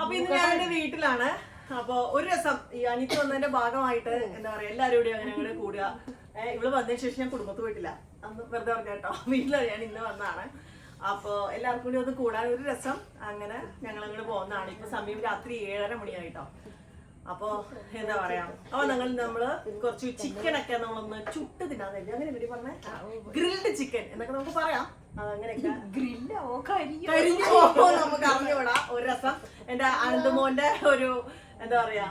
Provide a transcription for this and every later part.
അപ്പൊ ഇന്ന് ഞാൻ എന്റെ വീട്ടിലാണ്. അപ്പൊ ഒരു രസം ഈ അനിക്ക് വന്നതിന്റെ ഭാഗമായിട്ട് എന്താ പറയാ എല്ലാരും കൂടി അങ്ങനെ അങ്ങനെ കൂടുക ഇവൾ വന്നതിന് ശേഷം ഞാൻ കുടുംബത്ത് പോയിട്ടില്ല. അന്ന് വെറുതെ പറഞ്ഞ കേട്ടോ. വീട്ടിലാണ് ഞാൻ ഇന്ന് വന്നതാണ്. അപ്പൊ എല്ലാവർക്കും കൂടി ഒന്ന് കൂടാൻ ഒരു രസം. അങ്ങനെ ഞങ്ങൾ അങ്ങോട്ട് പോകുന്നതാണ് ഇപ്പൊ സമയം രാത്രി ഏഴര മണിയായിട്ടോ. അപ്പൊ എന്താ പറയാ അപ്പൊ ഞങ്ങൾ നമ്മൾ കുറച്ച് ചിക്കൻ ഒക്കെ നമ്മളൊന്ന് ചുട്ട് തിന്നാൻ അങ്ങനെ പറഞ്ഞ ഗ്രിൽഡ് ചിക്കൻ എന്നൊക്കെ നമുക്ക് പറയാം. അങ്ങനെയൊക്കെ. ഗ്രില്ലോ കരിഞ്ഞു പോകുമ്പോ നമുക്ക് ഒരു രസം. എന്റെ അനന്തമോന്റെ ഒരു എന്താ പറയാ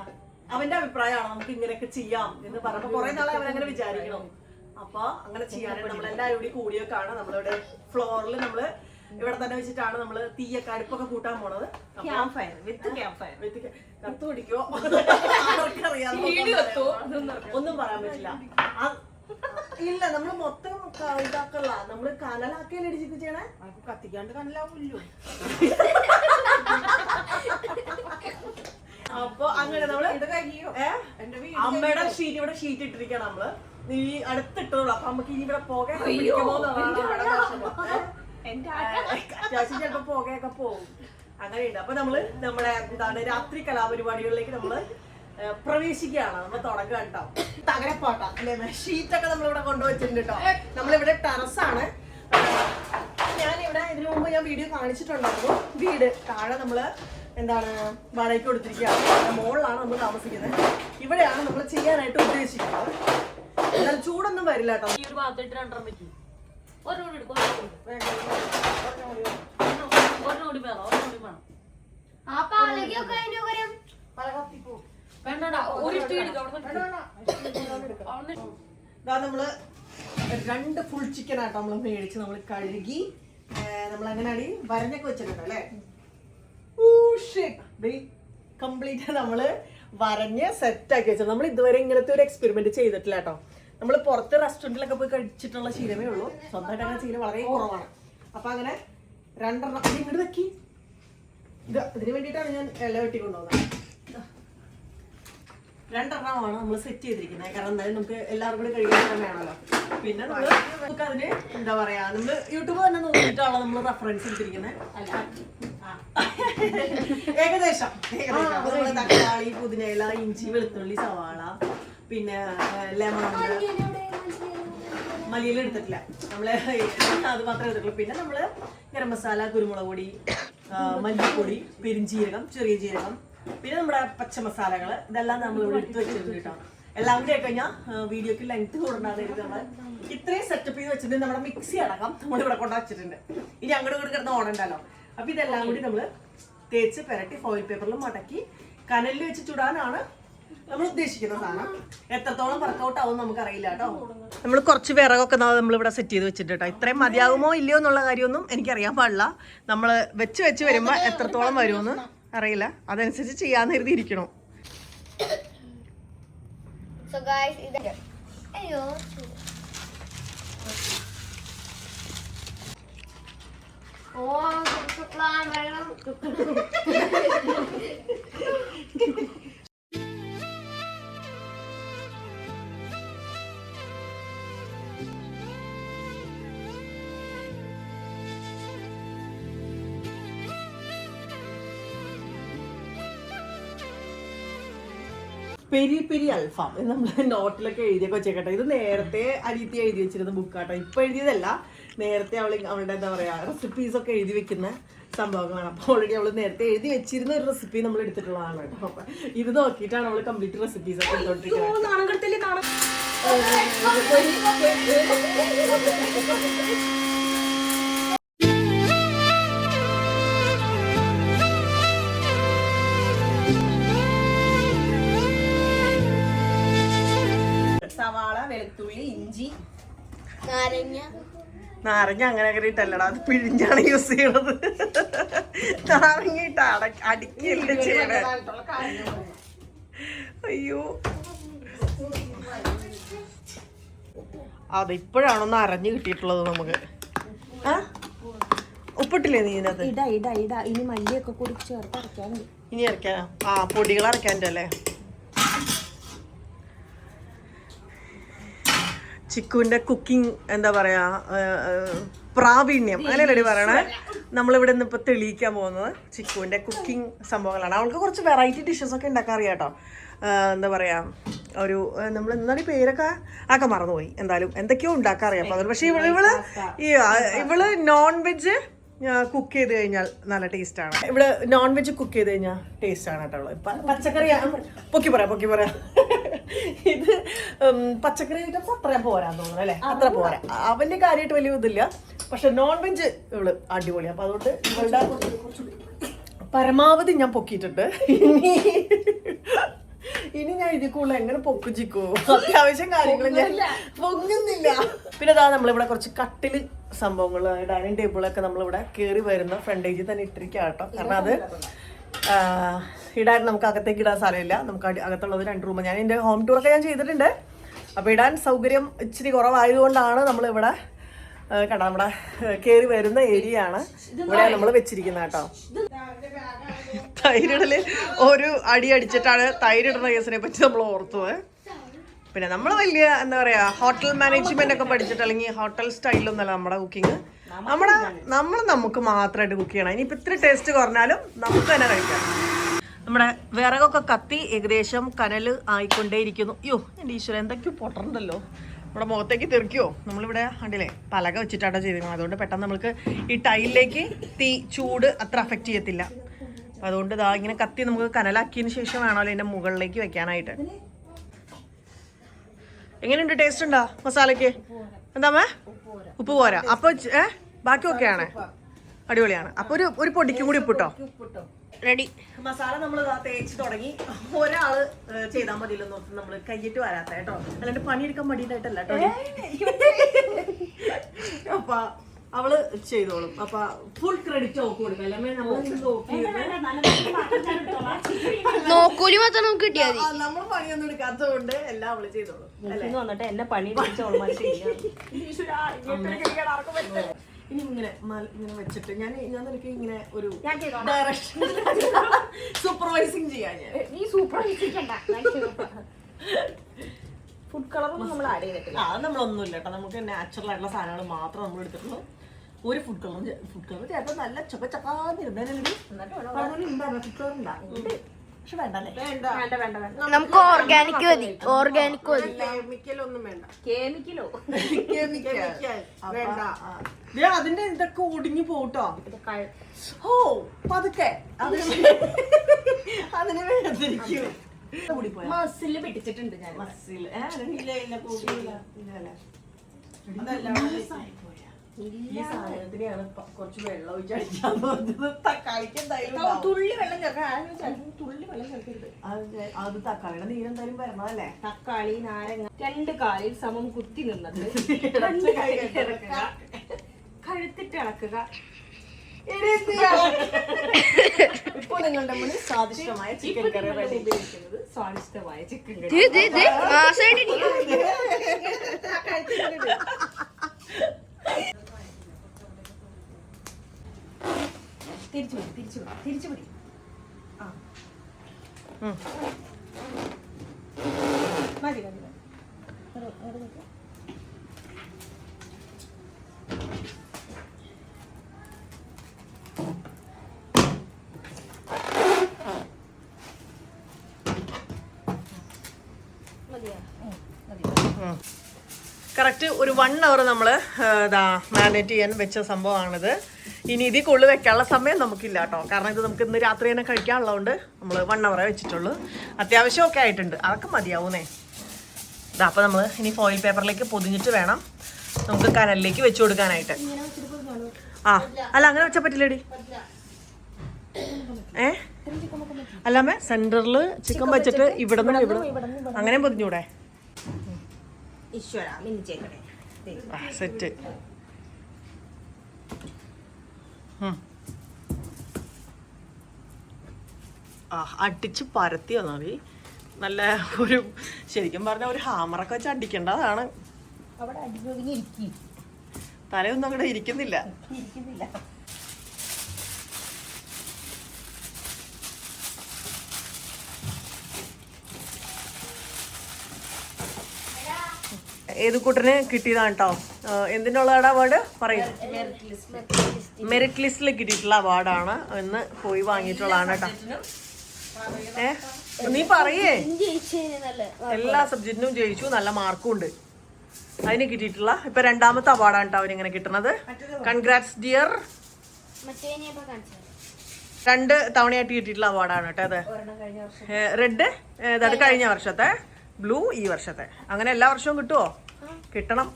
അവന്റെ അഭിപ്രായമാണ് നമുക്ക് ഇങ്ങനെയൊക്കെ ചെയ്യാം എന്ന് പറഞ്ഞപ്പോ കുറെ നാളെ അവൻ അങ്ങനെ വിചാരിക്കണം അപ്പൊ അങ്ങനെ ചെയ്യാനായിട്ട് നമ്മൾ എല്ലാവരും കൂടി കൂടിയൊക്കെയാണ് നമ്മളിവിടെ ഫ്ലോറിൽ നമ്മൾ ഇവിടെ തന്നെ വെച്ചിട്ടാണ് നമ്മൾ തീയൊക്കെ അടുപ്പൊക്കെ കൂട്ടാൻ പോണത്. Camp fire with camp fire with കത്ത് പിടിക്കോ ആർക്കറിയാം ഒന്നും പറയാൻ പറ്റില്ല. ആ- ഇല്ല നമ്മൾ മൊത്തം ഇതാക്കല്ല നമ്മൾ കനലാക്കിയല്ലേ ഇടിച്ചിട്ട് ചെയ്യണേ? കത്തിക്കാണ്ട് കനലാവില്ലോ. അപ്പൊ അങ്ങനെ നമ്മൾ അമ്മയുടെ ഷീറ്റ് ഇവിടെ ഷീറ്റ് ഇട്ടിരിക്കണം നമ്മൾ. നീ അടുത്തിട്ടുള്ളൂ അപ്പൊ നമുക്ക് ഇനി ഇവിടെ പോകെ അയ്യോ, എന്റെ അത്യാവശ്യം ചിലപ്പോ പുകയൊക്കെ പോകും. അങ്ങനെയുണ്ട്. അപ്പൊ നമ്മൾ നമ്മുടെ എന്താണ് രാത്രി കലാപരിപാടികളിലേക്ക് നമ്മൾ പ്രവേശിക്കുകയാണ്. നമ്മൾ തുടങ്ങുക കേട്ടോ തകരപ്പാട്ട അല്ലേ ഷീറ്റൊക്കെ നമ്മളിവിടെ കൊണ്ടുവച്ചിട്ടുണ്ട് കേട്ടോ നമ്മളിവിടെ ടെറസാണ്. ഞാൻ ഇവിടെ ഇതിനു മുമ്പ് ഞാൻ വീഡിയോ കാണിച്ചിട്ടുണ്ടായിരുന്നു. വീട് താഴെ നമ്മൾ എന്താണ് വാടകയ്ക്ക് കൊടുത്തിരിക്കുകയാണ്. മുകളിലാണ് നമ്മൾ താമസിക്കുന്നത്. ഇവിടെയാണ് നമ്മൾ ചെയ്യാനായിട്ട് ഉദ്ദേശിക്കുന്നത്. എന്നാൽ ചൂടൊന്നും വരില്ല കേട്ടോ ഈ ഒരു ഭാഗത്തായിട്ട് രണ്ടെണ്ണം പറ്റി. ഒരെണ്ണം കൂടി വേണം ഒരെണ്ണം കൂടി വേണം. അപ്പൊ അലകിയൊക്കെ അതിന്റെ വേണ്ടടാ നമ്മൾ രണ്ട് ഫുൾ ചിക്കൻ ആട്ടോ നമ്മൾ മേടിച്ച് നമ്മൾ കഴുകി നമ്മൾ അങ്ങനെയാണ് വരഞ്ഞൊക്കെ വെച്ചിട്ടുണ്ട് അല്ലേ? കംപ്ലീറ്റ് നമ്മൾ വരഞ്ഞ് സെറ്റ് ആക്കി വെച്ചത്. നമ്മൾ ഇതുവരെ ഇങ്ങനത്തെ ഒരു എക്സ്പെരിമെന്റ് ചെയ്തിട്ടില്ല കേട്ടോ. നമ്മൾ പുറത്ത് റെസ്റ്റോറന്റിലൊക്കെ പോയി കഴിച്ചിട്ടുള്ള ശീലമേ ഉള്ളൂ. സ്വന്തമായിട്ട് അങ്ങനെ ശീലം വളരെ കുറവാണ്. അപ്പൊ അങ്ങനെ രണ്ടെണ്ണം ഇങ്ങോട്ട് വെക്കി. ഇത് ഇതിന് വേണ്ടിയിട്ടാണ് ഞാൻ ഇല വെട്ടി കൊണ്ടുവന്നത് രണ്ടെണ്ണമാണ് നമ്മൾ സെറ്റ് ചെയ്തിരിക്കുന്നത്. കാരണം എന്തായാലും നമുക്ക് എല്ലാവർക്കും കൂടി കഴിക്കാൻ വേണമല്ലോ പിന്നെ നമ്മൾ നമുക്ക് അതിന് എന്താ പറയാ നമ്മൾ യൂട്യൂബ് തന്നെ നോക്കിയിട്ടാണ് നമ്മൾ റെഫറൻസ് എടുത്തിരിക്കുന്നത് ഏകദേശം. ഏകദേശം. നമ്മൾ തക്കാളി പുതിനയില ഇഞ്ചി വെളുത്തുള്ളി സവാള പിന്നെ ലെമൺ മല്ലിയില എടുത്തിട്ടില്ല. നമ്മൾ അത് മാത്രമേ എടുത്തിട്ടുള്ളൂ. പിന്നെ നമ്മൾ ഗരം മസാല കുരുമുളക് പൊടി മല്ലിപ്പൊടി പെരിഞ്ചീരകം ചെറിയ ജീരകം പിന്നെ നമ്മുടെ പച്ചമസാലകൾ ഇതെല്ലാം നമ്മൾ ഇവിടെ എടുത്ത് വെച്ചിട്ടുണ്ട് കേട്ടോ. എല്ലാം കൂടി കഴിഞ്ഞാൽ വീഡിയോക്ക് ലെങ്ത് കൂടണ്ടാതെ നമ്മൾ ഇത്രയും സെറ്റപ്പ് ചെയ്ത് വെച്ചിട്ടുണ്ട് നമ്മുടെ മിക്സി അടക്കം നമ്മൾ ഇവിടെ കൊണ്ട് ഇനി അങ്ങോട്ട് കൂടി കിടന്ന് ഓണുണ്ടല്ലോ അപ്പൊ ഇതെല്ലാം കൂടി നമ്മൾ തേച്ച് പെരട്ടി ഫോയിൽ പേപ്പറിൽ മടക്കി കനലിൽ വെച്ച് ചുടാനാണ് നമ്മൾ ഉദ്ദേശിക്കുന്ന സാധനം. എത്രത്തോളം വർക്കൗട്ട് ആവും നമുക്ക് അറിയില്ല കേട്ടോ. നമ്മൾ കുറച്ച് വിറകൊക്കെ നമ്മൾ ഇവിടെ സെറ്റ് ചെയ്ത് വെച്ചിട്ട് കേട്ടോ. ഇത്രയും മതിയാകുമോ ഇല്ലയോ എന്നുള്ള കാര്യമൊന്നും എനിക്കറിയാൻ പാടില്ല. നമ്മൾ വെച്ച് വെച്ച് വരുമ്പോൾ എത്രത്തോളം വരുമെന്ന് അറിയില്ല. അതനുസരിച്ച് ചെയ്യാന്ന് ഇത് അയ്യോ. ഓ വെള്ളം പെരി പെരി അൽഫാം എന്ന് നമ്മൾ നോട്ടിലൊക്കെ എഴുതിയൊക്കെ വെച്ചേക്കട്ടെ ഇത് നേരത്തെ അരീത്തി എഴുതി വെച്ചിരുന്ന ബുക്കാട്ടോ ഇപ്പൊ എഴുതിയതല്ല നേരത്തെ അവൾ അവളുടെ എന്താ പറയാ റെസിപ്പീസ് ഒക്കെ എഴുതി വെക്കുന്ന സംഭവങ്ങളാണ് അപ്പോൾ ഓൾറെഡി അവൾ നേരത്തെ എഴുതി വെച്ചിരുന്ന ഒരു റെസിപ്പി നമ്മൾ എടുത്തിട്ടുള്ളതാണ് കേട്ടോ അപ്പൊ ഇത് നോക്കിയിട്ടാണ് അവൾ കംപ്ലീറ്റ് റെസിപ്പീസ് ഒക്കെ എടുത്തോണ്ടിരിക്കുന്നത് നാരങ്ങ. നാരങ്ങ അങ്ങനെ അങ്ങനെ ഇട്ടല്ലടാ അത് പിഴിഞ്ഞാണ് യൂസ് ചെയ്യണത്. നാരങ്ങ ഇട്ട അട അടിക്കല്ലേ ചെയ്യണേ. അയ്യോ. അത് ഇപ്പോഴാണൊന്ന് അരഞ്ഞു കിട്ടിയിട്ടുള്ളത് നമുക്ക്. ആ? ഉപ്പിട്ടില്ലേ നീ ഇതിനകത്ത്? ഇടാ ഇടാ ഇടാ. ഇനി മല്ലിയൊക്കെ കൂടി ചേർത്ത് അരക്കാൻ ഇനി അരയ്ക്കാനോ? ആ പൊടികൾ അരയ്ക്കാന്റെ അല്ലേ ചിക്കുവിന്റെ കുക്കിംഗ് എന്താ പറയാ പ്രാവീണ്യം. അങ്ങനെയല്ലേ പറയണേ? നമ്മളിവിടെ നിന്ന് ഇപ്പൊ തെളിയിക്കാൻ പോകുന്നത് ചിക്കുവിന്റെ കുക്കിംഗ് സംഭവങ്ങളാണ്. അവൾക്ക് കുറച്ച് വെറൈറ്റി ഡിഷസ് ഒക്കെ ഉണ്ടാക്കാൻ അറിയാം കേട്ടോ. എന്താ പറയാ ഒരു നമ്മൾ എന്താണ് പേരൊക്കെ ആക്കെ മറന്നുപോയി. എന്തായാലും എന്തൊക്കെയോ ഉണ്ടാക്കാൻ അറിയാം. അത് പക്ഷെ ഇവൾ ഇവൾ നോൺ വെജ് കുക്ക് ചെയ്ത് കഴിഞ്ഞാൽ നല്ല ടേസ്റ്റ് ആണ്. ഇവിടെ നോൺ വെജ് കുക്ക് ചെയ്ത് കഴിഞ്ഞാൽ ടേസ്റ്റ് ആണ് കേട്ടോ. പച്ചക്കറി പൊക്കി പറയാം പൊക്കി പറയാം. ഇത് പച്ചക്കറി ഐറ്റംസ് പോരാ പോരാന്ന് തോന്നുന്നു അല്ലേ? അത്ര പോരാ. അവന്റെ കാര്യമായിട്ട് വലിയ ഇതില്ല. പക്ഷെ നോൺ വെജ് ഇവൾ അടിപൊളി. അപ്പൊ അതുകൊണ്ട് ഇവളുടെ പരമാവധി ഞാൻ പൊക്കിയിട്ടുണ്ട്. ഇനി ഇനി ഞാൻ ഇതിക്കുള്ള എങ്ങനെ പൊക്കുചിക്കോ അത്യാവശ്യം കാര്യങ്ങൾ ഞാൻ പൊങ്ങുന്നില്ല. പിന്നെ അതാ നമ്മളിവിടെ കുറച്ച് കട്ടിൽ സംഭവങ്ങൾ ഡൈനിങ് ടേബിളൊക്കെ നമ്മളിവിടെ കയറി വരുന്ന ഫ്രണ്ടേജിൽ തന്നെ ഇട്ടിരിക്കുക കേട്ടോ കാരണം അത് ഇടാൻ നമുക്ക് അകത്തേക്ക് ഇടാൻ സ്ഥലമില്ല. നമുക്ക് അകത്തുള്ളത് രണ്ട് റൂം ഞാൻ എന്റെ ഹോം ടൂറൊക്കെ ഞാൻ ചെയ്തിട്ടുണ്ട്. അപ്പോൾ ഇടാൻ സൗകര്യം ഇച്ചിരി കുറവായതുകൊണ്ടാണ് നമ്മളിവിടെ കേട്ടോ നമ്മുടെ കയറി വരുന്ന ഏരിയ ആണ് ഇവിടെ നമ്മൾ വെച്ചിരിക്കുന്നത് കേട്ടോ. തൈരിടൽ ഒരു അടി അടിച്ചിട്ടാണ് തൈരിടുന്ന കേസിനെ പറ്റി നമ്മൾ ഓർത്തത്. പിന്നെ നമ്മൾ വലിയ എന്താ പറയാ ഹോട്ടൽ മാനേജ്മെന്റ് ഒക്കെ പഠിച്ചിട്ട് അല്ലെങ്കിൽ ഹോട്ടൽ സ്റ്റൈലൊന്നല്ല നമ്മുടെ കുക്കിംഗ് നമ്മുടെ നമ്മൾ നമുക്ക് മാത്രമായിട്ട് കുക്ക് ചെയ്യണം. ഇനിയിപ്പോ ഇത്ര ടേസ്റ്റ് കുറഞ്ഞാലും നമുക്ക് തന്നെ കഴിക്കാം. നമ്മുടെ വിറകൊക്കെ കത്തി ഏകദേശം കനൽ ആയിക്കൊണ്ടേയിരിക്കുന്നു. അയ്യോ എന്റെ ഈശ്വരൻ എന്തൊക്കെയോ പൊട്ടണ്ടല്ലോ നമ്മുടെ മുഖത്തേക്ക് തെറിക്കോ? നമ്മളിവിടെ കണ്ടില്ലേ പലക വെച്ചിട്ടാണ് ചെയ്തിരിക്കുന്നത്. അതുകൊണ്ട് പെട്ടെന്ന് നമ്മൾക്ക് ഈ ടൈലിലേക്ക് തീ ചൂട് അത്ര അഫക്റ്റ് ചെയ്യത്തില്ല. അതുകൊണ്ട് ഇതാ ഇങ്ങനെ കത്തി നമുക്ക് കനലാക്കിയതിന് ശേഷം വേണമല്ലോ ഇതിന്റെ മുകളിലേക്ക് വെക്കാനായിട്ട്. എങ്ങനെയുണ്ട് ടേസ്റ്റ് ഉണ്ടോ മസാലയ്ക്ക്? എന്താ മേ ഉപ്പ് പോരാ. അപ്പൊ ഏ? ബാക്കി ഒക്കെയാണ് അടിപൊളിയാണ്. അപ്പൊ ഒരു ഒരു പൊടിക്കും കൂടി ഉപ്പിട്ടോ? റെഡി മസാല നമ്മൾ തേച്ച് തുടങ്ങി. ഒരാൾ ചെയ്താൽ മതിയല്ലോ നമ്മൾ കയ്യിട്ട് വരാത്ത കേട്ടോ. അല്ലാണ്ട് പണിയെടുക്കാൻ മടിയിട്ടായിട്ടല്ല കേട്ടോ. അപ്പൊ അവൾ ചെയ്തോളും. അപ്പൊ ഫുൾ ക്രെഡിറ്റ് ഓക്ക് കൊടുക്കാം. നമ്മൾ നോക്കി നോക്കൂലി മാത്രം നമുക്ക് കിട്ടിയാൽ നമ്മൾ പണിയൊന്നും എടുക്കാത്തതുകൊണ്ട് എല്ലാം അവൾ ചെയ്തോളും. വന്നിട്ട് എന്നെ പണി ഇനി ഇങ്ങനെ ഇങ്ങനെ വെച്ചിട്ട് ഞാൻ ഞാൻ നിനക്ക് ഇങ്ങനെ ഒരു ഡയറക്ഷൻ സൂപ്പർവൈസിങ് ചെയ്യാൻ ഞാൻ. നീ ഫുഡ് കളറൊന്നും നമ്മൾ ആഡ് ചെയ്തിട്ടില്ല. ആ അത് നമ്മളൊന്നുമില്ല കേട്ടോ. നമുക്ക് നാച്ചുറൽ ആയിട്ടുള്ള സാധനങ്ങൾ മാത്രം നമ്മൾ എടുത്തിട്ടുള്ളൂ. ഒരു ഫുഡ് കളറും ഫുഡ് കളർ ചേട്ടാ നല്ല ചപ്പ ചക്കാന്നിരുന്നല്ലേ ഫുഡ് കളർ ഉണ്ടാ. നമുക്ക് ഓർഗാനിക് മതി. ഓർഗാനിക് മതി. കെമിക്കലൊന്നും വേണ്ട. കേമിക്കലോ? വേണ്ട. അതിന്റെ ഇതൊക്കെ ഒടിഞ്ഞു പോട്ടോ ഓ പതുക്കെ. അതിന് വേണ്ടിരിക്കൂ. മസിൽ പിടിച്ചിട്ടുണ്ട് ഞാൻ മസിൽ ഏ, ഇല്ല ഇല്ല ഇല്ലല്ലേ ഈ സാധനത്തിനെയാണ് കുറച്ച് വെള്ളം ഒഴിച്ചടിക്കാൻ പറഞ്ഞത് തക്കാളിക്ക് എന്തായാലും തുള്ളി വെള്ളം ചേർക്കാൻ ആരും തുള്ളി വെള്ളം ചേർക്കരുത് അത് തക്കാളിയുടെ അത് എന്തായാലും നീരെന്തായാലും വരണതല്ലേ തക്കാളി നാരങ്ങ രണ്ട് കാലിൽ സമം കുത്തി നിന്നത് കഴുത്തിട്ട് ഇളക്കുക ഇപ്പൊ നിങ്ങളുടെ മുന്നിൽ സ്വാദിഷ്ടമായ ചിക്കൻ കറി റെഡി ഉപയോഗിക്കുന്നത് സ്വാദിഷ്ടമായ ചിക്കൻ കറി ഇത് ഇത് ഇത് മാസമായിട്ട് തിരിച്ചു പിടി തിരിച്ചു പിടി തിരിച്ചു പിടി ആ. ഉം. മതി മതി മതി. അത് അവിടെ നിൽക്ക്. കറക്റ്റ് ഒരു വൺ അവർ നമ്മൾ ഇതാ മാരിനേറ്റ് ചെയ്യാൻ വെച്ച സംഭവമാണിത്. ഇനി ഇതിൽ കൂടുതൽ വെക്കാനുള്ള സമയം നമുക്കില്ല കേട്ടോ. കാരണം ഇത് നമുക്ക് ഇന്ന് രാത്രി തന്നെ കഴിക്കാനുള്ളതുകൊണ്ട് നമ്മൾ വൺ അവറേ വെച്ചിട്ടുള്ളൂ. അത്യാവശ്യം ഒക്കെ ആയിട്ടുണ്ട്. അതൊക്കെ മതിയാവുന്നേ. ഇതാ അപ്പോൾ നമ്മൾ ഇനി ഫോയിൽ പേപ്പറിലേക്ക് പൊതിഞ്ഞിട്ട് വേണം നമുക്ക് കനലിലേക്ക് വെച്ചു കൊടുക്കാനായിട്ട്. ആ അല്ല അങ്ങനെ വെച്ചാൽ പറ്റില്ലേടി. ഏ? അല്ലാമേ സെന്ററിൽ ചിക്കൻ വെച്ചിട്ട് ഇവിടെ നിന്ന് ഇവിടെ അങ്ങനെ പൊതിഞ്ഞൂടെ. സെറ്റ് ആ അടിച്ച് പരത്തി വന്നാൽ നല്ല ഒരു ശരിക്കും പറഞ്ഞ ഒരു ഹാമറൊക്കെ വെച്ച് അടിക്കേണ്ടതാണ്. അവിടെ തലയൊന്നും അങ്ങോട്ട് ഇരിക്കുന്നില്ല. ഇരിക്കുന്നില്ല. ഏത് കൂട്ടന് കിട്ടിയതാണ് കേട്ടോ എന്തിനുള്ളതാണ് അവാർഡ് പറയും. മെറിറ്റ് ലിസ്റ്റിൽ കിട്ടിയിട്ടുള്ള അവാർഡാണ് എന്ന് പോയി വാങ്ങിയിട്ടുള്ളതാണ് കേട്ടോ ഏ? നീ പറയേ. എല്ലാ സബ്ജക്റ്റിനും ജയിച്ചു നല്ല മാർക്കും ഉണ്ട്. അതിന് കിട്ടിയിട്ടുള്ള ഇപ്പൊ രണ്ടാമത്തെ അവാർഡാണ് കേട്ടോ അവരിങ്ങനെ കിട്ടുന്നത്. കൺഗ്രാറ്റ്സ് ഡിയർ രണ്ട് തവണയായിട്ട് കിട്ടിയിട്ടുള്ള അവാർഡാണ് കേട്ടോ അത്. റെഡ് അത് കഴിഞ്ഞ വർഷത്തെ. ബ്ലൂ ഈ വർഷത്തെ. അങ്ങനെ എല്ലാ വർഷവും കിട്ടുമോ കിട്ടണം.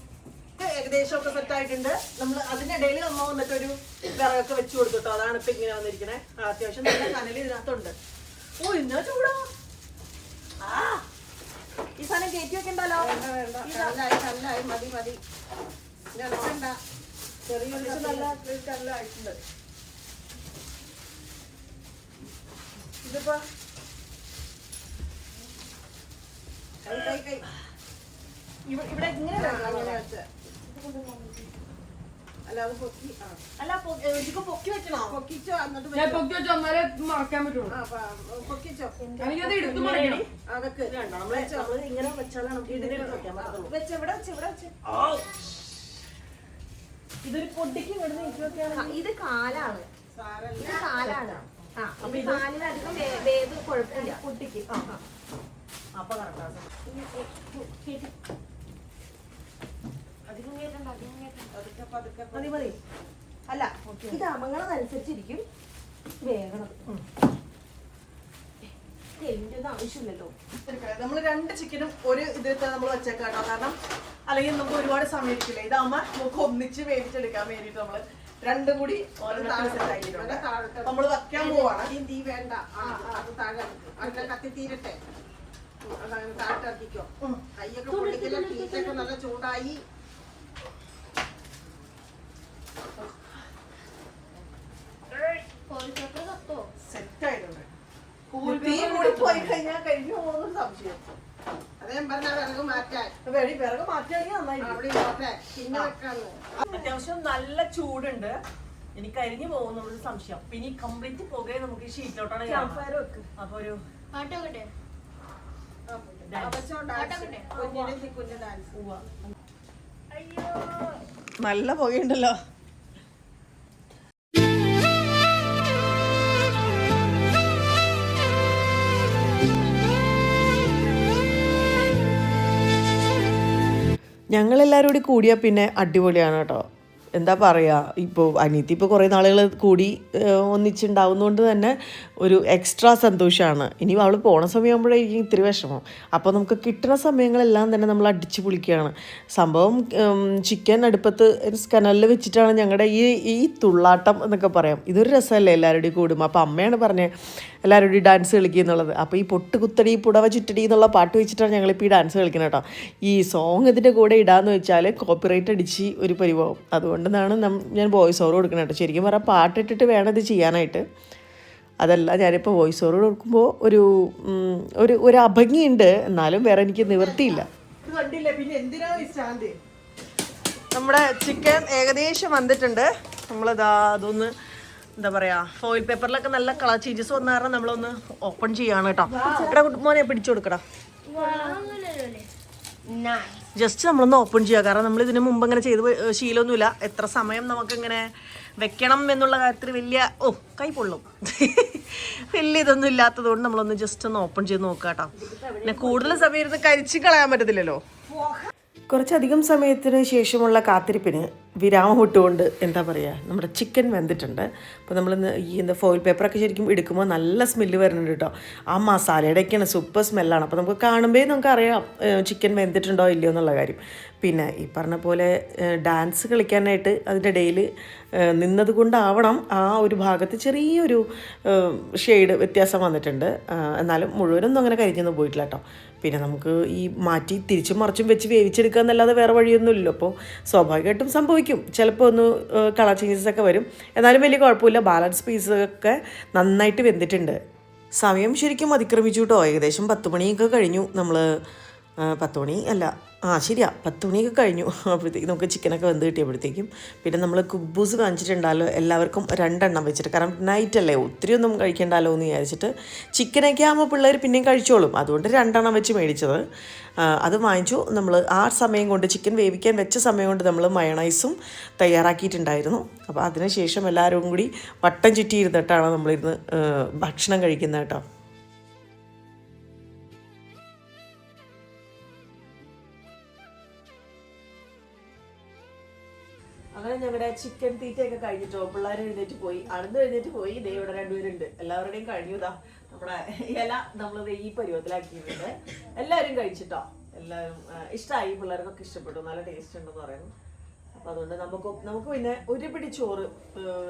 ഏകദേശം ഒക്കെ സെറ്റ് ആയിട്ടുണ്ട്. നമ്മൾ അതിനിടയിൽ നമ്മ വന്നിട്ട് ഒരു വിറകൊക്കെ വെച്ച് കൊടുത്തിട്ടോ അതാണ് ഇപ്പൊ ഇങ്ങനെ വന്നിരിക്കണേ. അത്യാവശ്യം നല്ല കനൽ ഇതിനകത്തുണ്ട്. ഓ ഇന്നാ ചൂടാ? ആ ഈ സാധനം കയറ്റി വെക്കണ്ടല്ലോ? മതി മതി. ചെറിയ നല്ല ഇതിപ്പോ ഇവിടെ ഇങ്ങനെ എനിക്കത് എടുത്തു മറിയണം. ഇങ്ങനെ വെച്ചാലാണ് ഇതൊരു പൊടിക്ക് ഇത് കാലാണ്. സാരല്ല. ഇത് കാലാണ്. ആ അപ്പൊ ഇത് കാലിനധികം വേ- വേവ് കുഴപ്പമില്ല. പൊട്ടിക്ക്. അപ്പൊ കറക്റ്റാണ് അധികം കേട്ടണ്ട അധികം കേട്ടണ്ട പതുക്കെ പതുക്കെ മതി മതി. അല്ല ഇത് അമങ്ങളതനുസരിച്ചിരിക്കും തെളിന്റെ ഒന്നും ആവശ്യമില്ലല്ലോ. നമ്മൾ രണ്ട് ചിക്കനും ഒരു ഇതിൽ നമ്മൾ വെച്ചേക്കാട്ടോ. കാരണം അല്ലെങ്കിൽ നമുക്ക് ഒരുപാട് സമയം ഇരിക്കില്ല. ഇതാകുമ്പോ നമുക്ക് ഒന്നിച്ച് വേവിച്ചെടുക്കാൻ വേണ്ടിട്ട് നമ്മൾ രണ്ടും കൂടി നമ്മൾ വെക്കാൻ പോവാണ്. തീ വേണ്ട. ആ, അത് താഴെ അതിന്റെ കത്തി തീരട്ടെ. അതങ്ങനെ താഴ്ത്തിറക്കിക്കോ കൈയൊക്കെ പൊള്ളിക്കില്ല? തീറ്റൊക്കെ നല്ല ചൂടായി. സെറ്റ് ആയിട്ടുണ്ട് തീ കൂടി പോയി കഴിഞ്ഞാൽ കഴിഞ്ഞു പോകുന്ന സംശയം അതേ പറഞ്ഞ വിറക് മാറ്റാൻ വെടി വിറക് നന്നായി അത്യാവശ്യം നല്ല ചൂടുണ്ട് ഇനി കരിഞ്ഞു പോകുന്നുള്ള സംശയം പിന്നെ ഈ കംപ്ലീറ്റ് പോകേ നമുക്ക് ഷീറ്റിലോട്ടാണ് അപ്പൊ ഒരു നല്ല പുകയുണ്ടല്ലോ. ഞങ്ങളെല്ലാവരും കൂടി കൂടിയാൽ പിന്നെ അടിപൊളിയാണ് കേട്ടോ. എന്താ പറയുക ഇപ്പോൾ അനിയത്തി ഇപ്പോൾ കുറേ നാളുകൾ കൂടി ഒന്നിച്ചുണ്ടാവുന്നതുകൊണ്ട് തന്നെ ഒരു എക്സ്ട്രാ സന്തോഷമാണ് ഇനി അവൾ പോണ സമയമാകുമ്പോഴായിരിക്കും ഇത്തിരി വിഷമം. അപ്പോൾ നമുക്ക് കിട്ടുന്ന സമയങ്ങളെല്ലാം തന്നെ നമ്മൾ അടിച്ചു പൊളിക്കുകയാണ്. സംഭവം ചിക്കൻ അടുപ്പത്ത് കനലിൽ വെച്ചിട്ടാണ് ഞങ്ങളുടെ ഈ ഈ തുള്ളാട്ടം എന്നൊക്കെ പറയാം. ഇതൊരു രസമല്ലേ എല്ലാവരുടെയും കൂടും അപ്പോൾ അമ്മയാണ് പറഞ്ഞത് എല്ലാവരുടെയും ഡാൻസ് കളിക്കുക എന്നുള്ളത്. അപ്പോൾ ഈ പൊട്ട് കുത്തടി പുടവ ചുറ്റടി എന്നുള്ള പാട്ട് വെച്ചിട്ടാണ് ഞങ്ങളിപ്പോൾ ഈ ഡാൻസ് കളിക്കുന്നത് കേട്ടോ ഈ സോങ് ഇതിന്റെ കൂടെ ഇടാന്ന് വെച്ചാൽ കോപ്പിറൈറ്റ് അടിച്ച് ഒരു പരിഭവം. അതുകൊണ്ടാണ് നം ഞാൻ വോയിസ് ഓവർ കൊടുക്കുന്നത് കേട്ടോ. ശരിക്കും പറഞ്ഞാൽ പാട്ടിട്ടിട്ട് വേണം ഇത് ചെയ്യാനായിട്ട്. അതല്ല ഞാനിപ്പോൾ വോയിസ് ഓവർ കൊടുക്കുമ്പോൾ ഒരു ഒരു ഒരു അഭംഗിയുണ്ട്. എന്നാലും വേറെ എനിക്ക് നിവൃത്തിയില്ല. നമ്മുടെ ചിക്കൻ ഏകദേശം വന്നിട്ടുണ്ട്. നമ്മളിതാ അതൊന്ന് എന്താ പറയാ ഫോയിൽ പേപ്പറിലൊക്കെ നല്ല കളർ ചേഞ്ചസ് വന്ന കാരണം നമ്മളൊന്ന് ഓപ്പൺ ചെയ്യാണ് കേട്ടോ. എടാ കുട്ടുമോനെ പിടിച്ചു കൊടുക്കടാ. ജസ്റ്റ് നമ്മളൊന്ന് ഓപ്പൺ ചെയ്യുക. കാരണം നമ്മൾ ഇതിനു മുമ്പ് ഇങ്ങനെ ചെയ്ത് ശീലമൊന്നുമില്ല. എത്ര സമയം നമുക്കിങ്ങനെ വെക്കണം എന്നുള്ള കാര്യത്തിൽ വലിയ ഓ കൈ പൊള്ളും. വലിയ ഇതൊന്നും ഇല്ലാത്തത് കൊണ്ട് നമ്മളൊന്ന് ജസ്റ്റ് ഒന്ന് ഓപ്പൺ ചെയ്ത് നോക്കുക കേട്ടോ പിന്നെ കൂടുതൽ സമയം ഇരുന്ന് കരിച്ച് കളയാൻ പറ്റത്തില്ലല്ലോ. കുറച്ചധികം സമയത്തിന് ശേഷമുള്ള കാത്തിരിപ്പിന് വിരാമം ഇട്ടുകൊണ്ട് എന്താ പറയുക നമ്മുടെ ചിക്കൻ വെന്തിട്ടുണ്ട്. അപ്പോൾ നമ്മൾ ഈ എന്താ ഫോയിൽ പേപ്പറൊക്കെ ശരിക്കും എടുക്കുമ്പോൾ നല്ല സ്മെല്ല് വരുന്നുണ്ട് കേട്ടോ. ആ മസാലയുടെയൊക്കെയാണ് സൂപ്പർ സ്മെല്ലാണ് അപ്പോൾ നമുക്ക് കാണുമ്പോൾ നമുക്കറിയാം ചിക്കൻ വെന്തിട്ടുണ്ടോ ഇല്ലയോ എന്നുള്ള കാര്യം. പിന്നെ ഈ പറഞ്ഞ പോലെ ഡാൻസ് കളിക്കാനായിട്ട് അതിന്റെ ഇടയിൽ നിന്നത് കൊണ്ടാവണം ആ ഒരു ഭാഗത്ത് ചെറിയൊരു ഷെയ്ഡ് വ്യത്യാസം വന്നിട്ടുണ്ട്. എന്നാലും മുഴുവനൊന്നും അങ്ങനെ കരിഞ്ഞൊന്നും പോയിട്ടില്ല കേട്ടോ പിന്നെ നമുക്ക് ഈ മാറ്റി തിരിച്ചും മറിച്ചും വെച്ച് വേവിച്ചെടുക്കുക എന്നല്ലാതെ വേറെ വഴിയൊന്നുമില്ലല്ലോ. അപ്പോൾ സ്വാഭാവികമായിട്ടും സംഭവിക്കും. ചിലപ്പോൾ ഒന്ന് കളർ ചേഞ്ചസ് ഒക്കെ വരും. എന്നാലും വലിയ കുഴപ്പമില്ല. ബാലൻസ് പീസൊക്കെ നന്നായിട്ട് വെന്തിട്ടുണ്ട്. സമയം ശരിക്കും അതിക്രമിച്ചു കേട്ടോ ഏകദേശം പത്ത് മണിയൊക്കെ കഴിഞ്ഞു. നമ്മൾ പത്ത് മണി അല്ല. ആ ശരിയാ. പത്ത് മണിയൊക്കെ കഴിഞ്ഞു. അപ്പോഴത്തേക്കും നമുക്ക് ചിക്കനൊക്കെ വെന്ത് കിട്ടിയപ്പോഴത്തേക്കും പിന്നെ നമ്മൾ കുബ്ബൂസ് കാണിച്ചിട്ടുണ്ടല്ലോ എല്ലാവർക്കും രണ്ടെണ്ണം വെച്ചിട്ട്. കാരണം നൈറ്റ് അല്ലേ ഒത്തിരി ഒന്നും കഴിക്കണ്ടല്ലോ എന്ന് വിചാരിച്ചിട്ട് ചിക്കനൊക്കെ ആകുമ്പോൾ പിള്ളേർ പിന്നെയും കഴിച്ചോളും. അതുകൊണ്ട് രണ്ടെണ്ണം വെച്ച് മേടിച്ചത്. അത് വാങ്ങിച്ചു. നമ്മൾ ആ സമയം കൊണ്ട് ചിക്കൻ വേവിക്കാൻ വെച്ച സമയം കൊണ്ട് നമ്മൾ മയണൈസും തയ്യാറാക്കിയിട്ടുണ്ടായിരുന്നു. അപ്പോൾ അതിനുശേഷം എല്ലാവരും കൂടി വട്ടം ചുറ്റിയിരുന്നിട്ടാണ് നമ്മളിരുന്ന് ഭക്ഷണം കഴിക്കുന്നത് കേട്ടോ. അങ്ങനെ ചിക്കൻ തീറ്റയൊക്കെ കഴിഞ്ഞിട്ടോ? പിള്ളേർ എഴുന്നേറ്റ് പോയി. അണന്ന് എഴുന്നേറ്റ് പോയി. ദേ ഇവിടെ രണ്ടുപേരുണ്ട്. എല്ലാവരുടെയും കഴിഞ്ഞുതാ നമ്മുടെ ഇല നമ്മൾ ഈ പരുവത്തിലാക്കിയിട്ടുണ്ട്. എല്ലാവരും കഴിച്ചിട്ടോ? എല്ലാവരും ഇഷ്ടമായി പിള്ളേർക്കൊക്കെ ഇഷ്ടപ്പെട്ടു. നല്ല ടേസ്റ്റ് ഉണ്ടെന്ന് പറയുന്നു. അപ്പൊ അതുകൊണ്ട് നമുക്ക് നമുക്ക് പിന്നെ ഒരു പിടി ചോറ്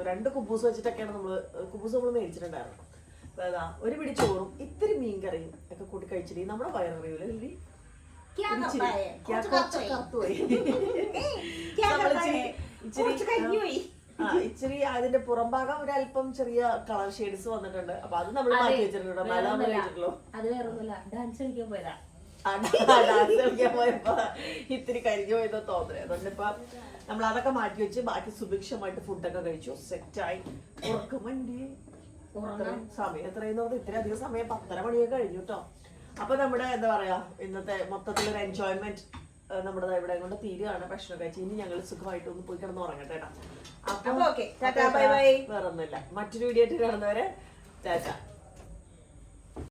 രണ്ട് കുബൂസ് വെച്ചിട്ടൊക്കെയാണ് നമ്മൾ കുബൂസ് നമ്മൾ മേടിച്ചിട്ടുണ്ടായിരുന്നു അപ്പൊ അതാ ഒരു പിടി ചോറും ഇത്തിരി മീൻ കറിയും ഒക്കെ കൂട്ടി കഴിച്ചിട്ട് നമ്മുടെ ഇല്ലേ കറുത്തുപോയി ഇച്ചിരി ആ, ഇച്ചിരി അതിന്റെ പുറംഭാഗം ഒരല്പം ചെറിയ കളർ ഷെയ്ഡ്സ് വന്നിട്ടുണ്ട്. അപ്പൊ അത് നമ്മൾ മാറ്റി വെച്ചിട്ടുണ്ട് കഴിച്ചിട്ടുള്ളൂ. അത് വേറൊന്നുമല്ല. ഡാൻസ് കളിക്കാൻ പോയതാ. ഡാൻസ് കളിക്കാൻ പോയപ്പോ ഇത്തിരി കരിഞ്ഞു പോയതോ തോന്നുന്നത് അതുകൊണ്ട് ഇപ്പൊ നമ്മൾ അതൊക്കെ മാറ്റി വെച്ച് ബാക്കി സുഭിക്ഷമായിട്ട് ഫുഡൊക്കെ കഴിച്ചു. സെറ്റായി. ഉറക്കമണ്ടി. ഉറക്കം സമയം എത്രയെന്ന് ഇത്ര അധികം സമയം പത്തര മണിയൊക്കെ കഴിഞ്ഞു കേട്ടോ. അപ്പൊ നമ്മുടെ എന്താ പറയാ ഇന്നത്തെ മൊത്തത്തിലൊരു എൻജോയ്മെന്റ് നമ്മുടെ ഇവിടെ കൊണ്ട് തീരുകയാണ് ഭക്ഷണം കഴിച്ച്. ഇനി ഞങ്ങൾ സുഖമായിട്ട് ഒന്ന് പോയി കിടന്ന് ഉറങ്ങട്ടെ കേട്ടോ. അപ്പൊ. വേറൊന്നുമില്ല. മറ്റൊരു വീഡിയോ ആയിട്ട് കാണുന്നവരെ ടാറ്റ.